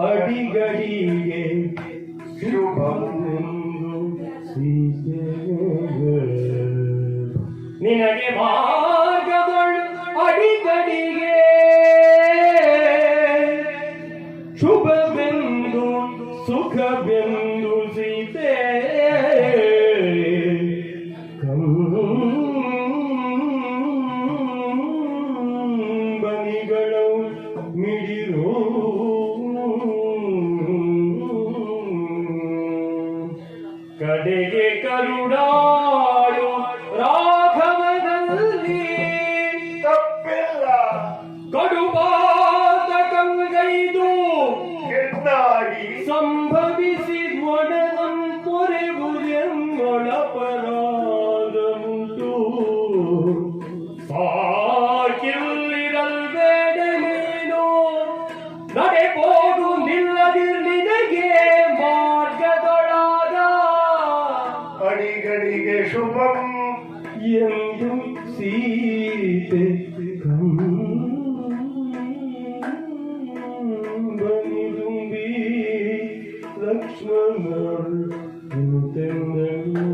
ಅಡಿಗಡಿಗೆ. ನಿನಗೆ ಮಾರ್ಗದೊಳು ಅಡಿಗಡಿಗೆ ಶುಭವೆಂದು ಸುಖವೆಂದು కడిగే కరుడా. ಕಡೆಗೆ ಶುಭಂ. ಎಂದು ಸೀತೆ ಬನಿ ತುಂಬಿ ಲಕ್ಷ್ಮಣ ತೆಂದನು